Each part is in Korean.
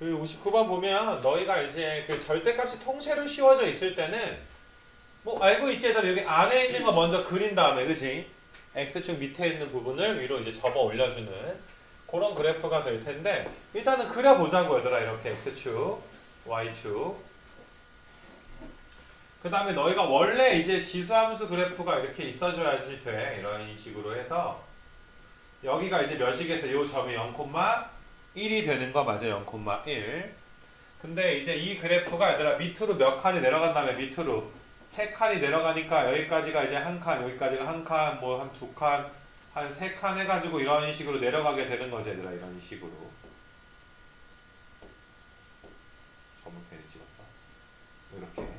그 59번 보면 너희가 이제 그 절대값이 통째로 씌워져 있을 때는 뭐 알고 있지 여기 안에 있는 거 먼저 그린 다음에 그지? X축 밑에 있는 부분을 위로 이제 접어 올려주는 그런 그래프가 될 텐데 일단은 그려보자고 얘들아 이렇게 x축 y축. 그 다음에 너희가 원래 이제 지수함수 그래프가 이렇게 있어줘야지 돼. 이런 식으로 해서 여기가 이제 몇이겠어? 요 점이 0,1이 되는 거 맞아 0,1 근데 이제 이 그래프가 얘들아 밑으로 몇 칸이 내려간 다음에 밑으로 세 칸이 내려가니까 여기까지가 이제 한 칸, 여기까지가 한 칸, 뭐 한 두 칸, 한 세 칸 해가지고 이런 식으로 내려가게 되는 거지 얘들아 이런 식으로. 전문 펜을 찍었어? 이렇게.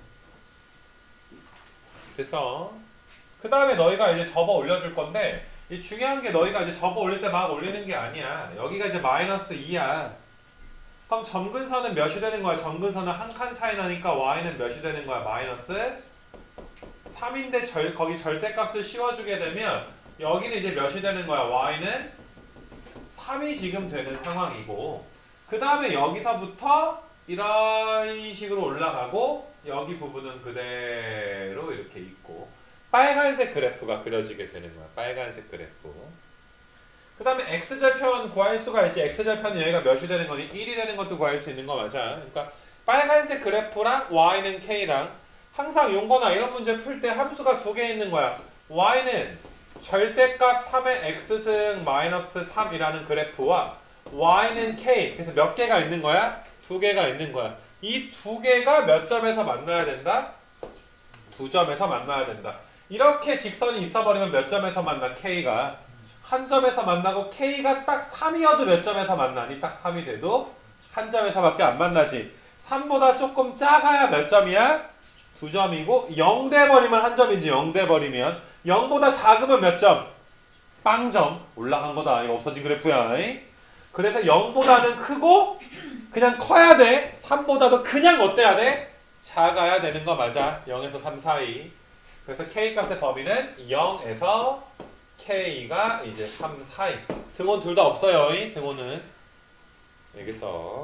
됐어? 그 다음에 너희가 이제 접어 올려줄 건데 이 중요한 게 너희가 이제 접어 올릴 때 막 올리는 게 아니야. 여기가 이제 마이너스 2야. 그럼 점근선은 몇이 되는 거야? 점근선은 한 칸 차이 나니까 y는 몇이 되는 거야? 마이너스 3인데 절, 거기 절대값을 씌워주게 되면 여기는 이제 몇이 되는 거야? y는 3이 지금 되는 상황이고 그 다음에 여기서부터 이런 식으로 올라가고 여기 부분은 그대로 이렇게 있고 빨간색 그래프가 그려지게 되는 거야. 빨간색 그래프. 그 다음에 x절편 구할 수가 있지. x절편은 여기가 몇이 되는 거니? 1이 되는 것도 구할 수 있는 거 맞아. 그러니까 빨간색 그래프랑 y는 k랑 항상 용거나 이런 문제 풀 때 함수가 두 개 있는 거야. y는 절대값 3의 x승 마이너스 3이라는 그래프와 y는 k. 그래서 몇 개가 있는 거야? 두 개가 있는 거야. 이 두 개가 몇 점에서 만나야 된다? 두 점에서 만나야 된다 이렇게 직선이 있어버리면 몇 점에서 만나 k가? 한 점에서 만나고 k가 딱 3이어도 몇 점에서 만나니 딱 3이 돼도 한 점에서밖에 안 만나지. 3보다 조금 작아야 몇 점이야? 두 점이고 0 돼버리면 한 점이지. 0 돼버리면 0보다 작으면 몇 점? 빵점. 올라간 거다. 이거 없어진 그래프야. 이? 그래서 0보다는 크고 그냥 커야 돼. 3보다도 그냥 어때야 돼? 작아야 되는 거 맞아? 0에서 3 사이 그래서 k 값의 범위는 0에서 k가 이제 3 사이 등원 둘다 없어요 이? 등원은 여기서